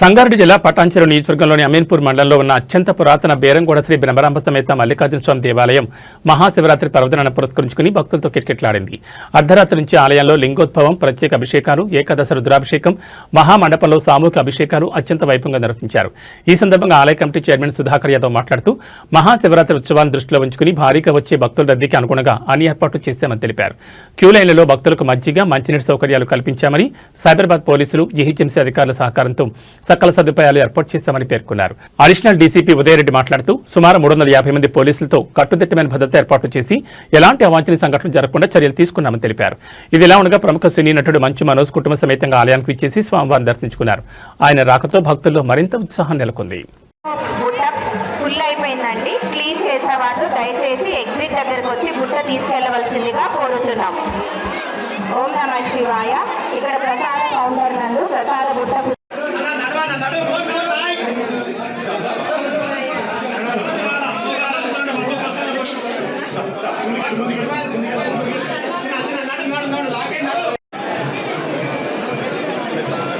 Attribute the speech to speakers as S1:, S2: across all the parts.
S1: సంగారెడ్డి జిల్లా పటాన్చెరు నియోజకవర్గంలోని అమీన్పూర్ మండలంలో ఉన్న అత్యంత పురాతన బేరంగూడ శ్రీ బ్రహ్మరాంబ సమేత మల్లికార్జున స్వామి దేవాలయం మహాశివరాత్రి పర్వదినాన్ని పురస్కరించుకుని భక్తులతో కిటకిటలాడింది. అర్ధరాత్రి నుంచి ఆలయంలో లింగోద్భవం ప్రత్యేక అభిషేకాలు ఏకాదశ రుద్రాభిషేకం మహామండపంలో సామూహిక అభిషేకాలు అత్యంత వైభవంగా నిర్వహించారు. ఈ సందర్భంగా ఆలయ కమిటీ చైర్మన్ సుధాకర్ యాదవ్ మాట్లాడుతూ మహాశివరాత్రి ఉత్సవాన్ని దృష్టిలో ఉంచుకుని భారీగా వచ్చే భక్తుల రద్దీకి అనుగుణంగా అన్ని ఏర్పాట్లు చేశామని తెలిపారు. క్యూ లైన్లలో భక్తులకు మజ్జిగ మంచినీటి సౌకర్యాలు కల్పించామని సైబరాబాద్ పోలీసులు జీహెచ్ఎంసీ అధికారుల సహకారంతో సకల సదుపాయాలు ఏర్పాటు చేశామని పేర్కొన్నారు. అడిషనల్ డీసీపీ ఉదయరెడ్డి మాట్లాడుతూ సుమారు మూడు వందల యాభై మంది పోలీసులతో కట్టుదిట్టమైన భద్రత ఏర్పాటు చేసి ఎలాంటి అవాంఛనీయ సంఘటనలు జరగకుండా చర్యలు తీసుకున్నామని తెలిపారు. ఇదిలా ఉండగా ప్రముఖ సినీ నటుడు మంచు మనోజ్ కుటుంబ సమేతంగా ఆలయానికి విచ్చేసి స్వామివారిని దర్శించుకున్నారు. ఆయన రాకతో భక్తుల్లో మరింత ఉత్సాహం నెలకొంది.
S2: ఫుల్ అయిపోయిందండి చేసేవాళ్ళు దయచేసి ఎగ్జిట్ దగ్గరకు వచ్చి బుట్ట తీసుకెళ్ళవలసిందిగా కోరుతున్నాం ఓం నమ శివాయ. ఇక్కడ ప్రసాద కౌంటర్ నందు ప్రసాద బుట్ట
S3: Thank you.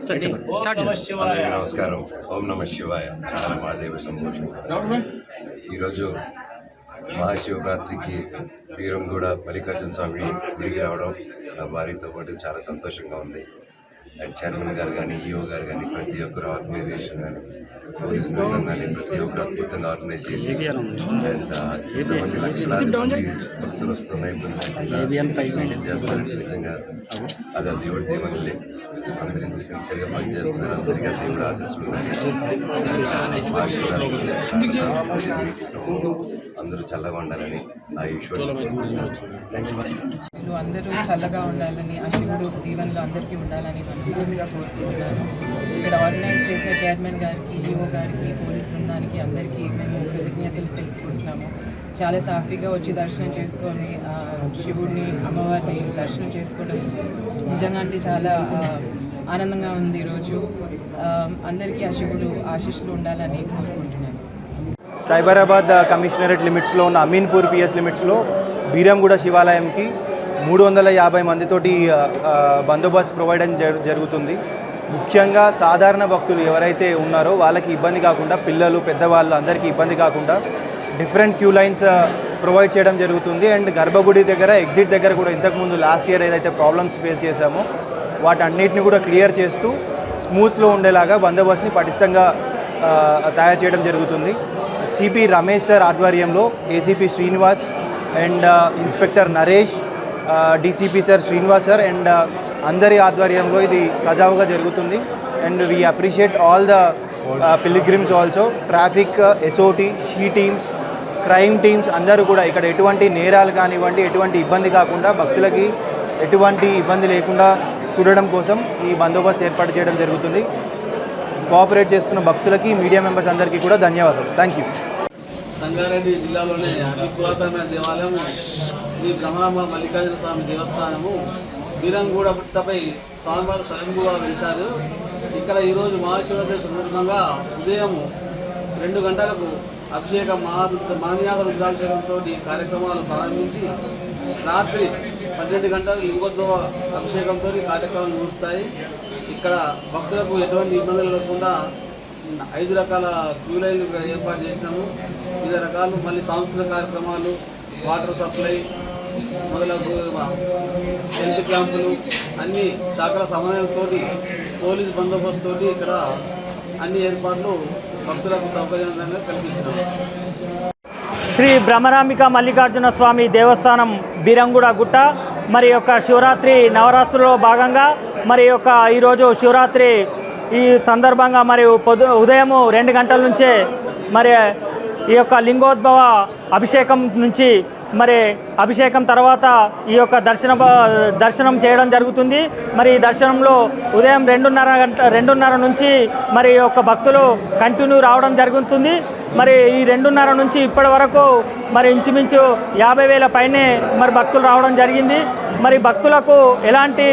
S3: అందరికీ నమస్కారం. ఓం నమ శివాయ. మహాదేవ సంభూషణ ఈరోజు మహాశివరాత్రికి వీరంగూడ మల్లికార్జున స్వామి గుడికి రావడం నా భార్యతో పాటు చాలా సంతోషంగా ఉంది. అండ్ చైర్మన్ గారు కానీ ఈఓ గారు కానీ ప్రతి ఒక్కరు ఆర్గనైజేషన్ కానీ పోలీస్ బృందం కానీ ప్రతి ఒక్కరు అద్భుతంగా ఆర్గనైజ్ చేసి అండ్ ఆ, ఇంతమంది లక్షలాది మంది భక్తులు వస్తున్నాయి చేస్తారంటే నిజంగా అది ఆ దేవుడి దీవెనలే. అందరూ ఇంత సిన్సియర్గా పనిచేస్తున్నారు. అందరికీ ఆ దేవుడు మహాశివరాత్రి అందరూ చల్లగా ఉండాలని ఆ ఈశ్వరుడు థ్యాంక్ యూ
S4: వీళ్ళు అందరూ చల్లగా ఉండాలని ఆ శివుడు దీవెనలు అందరికీ ఉండాలని మనస్ఫూర్తిగా కోరుకుంటున్నాను. ఇక్కడ ఆర్గనైజ్ చేసే చైర్మన్ గారికి ఈఓ గారికి పోలీస్ బృందానికి అందరికీ మేము కృతజ్ఞతలు తెలుపుకుంటున్నాము. చాలా సాఫీగా వచ్చి దర్శనం చేసుకొని శివుడిని అమ్మవారిని దర్శనం చేసుకోవడం నిజంగా అంటే చాలా ఆనందంగా ఉంది ఈరోజు అందరికీ ఆ శివుడు ఆశీస్సులు ఉండాలని కోరుకుంటున్నాను.
S5: సైబరాబాద్ కమిషనరేట్ లిమిట్స్లో ఉన్న అమీన్పూర్ పిఎస్ లిమిట్స్లో బీరంగూడ శివాలయంకి మూడు వందల యాభై మందితోటి బందోబస్తు ప్రొవైడ్ జరు- జరుగుతుంది. ముఖ్యంగా సాధారణ భక్తులు ఎవరైతే ఉన్నారో వాళ్ళకి ఇబ్బంది కాకుండా పిల్లలు పెద్దవాళ్ళు అందరికీ ఇబ్బంది కాకుండా డిఫరెంట్ క్యూ లైన్స్ ప్రొవైడ్ చేయడం జరుగుతుంది. అండ్ గర్భగుడి దగ్గర ఎగ్జిట్ దగ్గర కూడా ఇంతకుముందు లాస్ట్ ఇయర్ ఏదైతే ప్రాబ్లమ్స్ ఫేస్ చేశామో వాటన్నిటిని కూడా క్లియర్ చేస్తూ స్మూత్లో ఉండేలాగా బందోబస్తుని పటిష్టంగా తయారు చేయడం జరుగుతుంది. సిపి రమేష్ సార్ ఆధ్వర్యంలో ACP Srinivas and inspector Naresh DCP sir Srinivas sir and అందరి ఆధ్వర్యంలో ఇది సజావుగా జరుగుతుంది. And we appreciate all the pilgrims also traffic SOT she teams crime teams అందరూ కూడా ఇక్కడ ఎటువంటి నేరాలు కానివ్వండి ఎటువంటి ఇబ్బంది కాకుండా భక్తులకి ఎటువంటి ఇబ్బంది లేకుండా చూడడం కోసం ఈ బందోబస్తు ఏర్పాటు చేయడం జరుగుతుంది. కోఆపరేట్ చేస్తున్న భక్తులకి మీడియా మెంబర్స్ అందరికీ కూడా ధన్యవాదాలు. థ్యాంక్ యూ
S6: సంగారెడ్డి జిల్లాలోనే అతి పురాతనమైన దేవాలయం శ్రీ భ్రమరాంబ మల్లికార్జున స్వామి దేవస్థానము. బీరంగూడ పుట్టపై స్వామివారు స్వయంభూగా వెలిశారు. ఇక్కడ ఈరోజు మహాశివరాత్రి సందర్భంగా ఉదయం రెండు గంటలకు అభిషేక మహా మాన్యాద రుద్రాభిషేకంతో కార్యక్రమాలు ప్రారంభించి రాత్రి పన్నెండు గంటలకు లింగోద్భవ అభిషేకంతో కార్యక్రమాలు ముగుస్తాయి. ఇక్కడ భక్తులకు ఎటువంటి ఇబ్బందులు లేకుండా ఐదు రకాల క్యూ లైన్లు ఏర్పాటు చేసినాము. వివిధ రకాలు మళ్ళీ సాంస్కృతిక కార్యక్రమాలు వాటర్ సప్లై మొదలగు హెల్త్ క్యాంపులు అన్ని శాఖల సమన్వయంతో పోలీస్ బందోబస్తు తోటి ఇక్కడ అన్ని ఏర్పాట్లు భక్తులకు సౌకర్యవంతంగా కల్పించినాము
S7: శ్రీ భ్రమరాంబిక మల్లికార్జున స్వామి దేవస్థానం బీరంగుడ గుట్ట మరి యొక్క శివరాత్రి నవరాత్రులో భాగంగా మరి యొక్క ఈరోజు శివరాత్రి ఈ సందర్భంగా మరియు పొద్దు ఉదయము రెండు గంటల నుంచే మరి ఈ యొక్క లింగోద్భవ అభిషేకం నుంచి మరి అభిషేకం తర్వాత ఈ యొక్క దర్శన దర్శనం చేయడం జరుగుతుంది. మరి ఈ దర్శనంలో ఉదయం రెండున్నర గంట రెండున్నర నుంచి మరి ఈ యొక్క భక్తులు కంటిన్యూ రావడం జరుగుతుంది. మరి ఈ రెండున్నర నుంచి ఇప్పటి వరకు మరి ఇంచుమించు యాభై వేల పైనే మరి భక్తులు రావడం జరిగింది. మరి భక్తులకు ఎలాంటి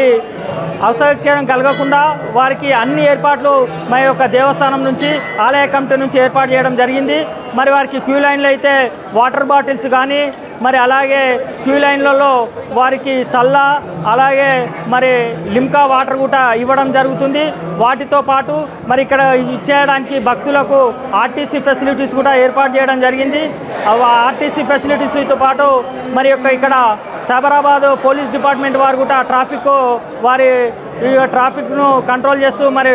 S7: అసౌక్యం కలగకుండా వారికి అన్ని ఏర్పాట్లు మా యొక్క దేవస్థానం నుంచి ఆలయ కమిటీ నుంచి ఏర్పాటు చేయడం జరిగింది. మరి వారికి క్యూ లైన్లు అయితే వాటర్ బాటిల్స్ కానీ మరి అలాగే క్యూ లైన్లలో వారికి చల్ల అలాగే మరి లిమ్కా వాటర్ కూడా ఇవ్వడం జరుగుతుంది. వాటితో పాటు మరి ఇక్కడ ఇచ్చేయడానికి భక్తులకు ఆర్టీసీ ఫెసిలిటీస్ కూడా ఏర్పాటు చేయడం జరిగింది. ఆర్టీసీ ఫెసిలిటీస్తో పాటు మరి యొక్క ఇక్కడ సైబరాబాద్ పోలీస్ డిపార్ట్మెంట్ వారు కూడా ట్రాఫిక్ వారి ట్రాఫిక్ను కంట్రోల్ చేస్తూ మరి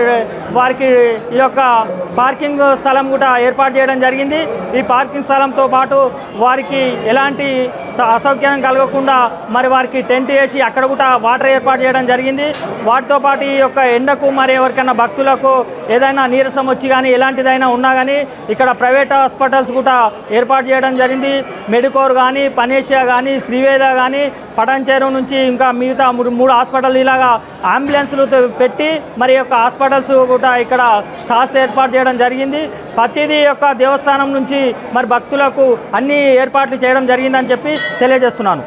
S7: వారికి ఈ యొక్క పార్కింగ్ స్థలం కూడా ఏర్పాటు చేయడం జరిగింది. ఈ పార్కింగ్ స్థలంతో పాటు వారికి ఎలాంటి స- అసౌకర్యం కలగకుండా మరి వారికి టెంట్ వేసి అక్కడ కూడా వాటర్ ఏర్పాటు చేయడం జరిగింది. వాటితో పాటు ఈ యొక్క ఎండకు మరి ఎవరికైనా భక్తులకు ఏదైనా నీరసం వచ్చి కానీ ఎలాంటిదైనా ఉన్నా కానీ ఇక్కడ ప్రైవేట్ హాస్పిటల్స్ కూడా ఏర్పాటు చేయడం జరిగింది. మెడికోర్ కానీ పనేషియా కానీ శ్రీవేద కానీ పటాన్చేరు నుంచి ఇంకా మిగతా మూడు మూడు హాస్పిటల్ ఇలాగా అంబులెన్స్లు పెట్టి మరి యొక్క హాస్పిటల్స్ కూడా ఇక్కడ స్టాఫ్స్ ఏర్పాటు చేయడం జరిగింది. ప్రతిదీ యొక్క దేవస్థానం నుంచి మరి భక్తులకు అన్ని ఏర్పాట్లు చేయడం జరిగిందని చెప్పి తెలియజేస్తున్నాను.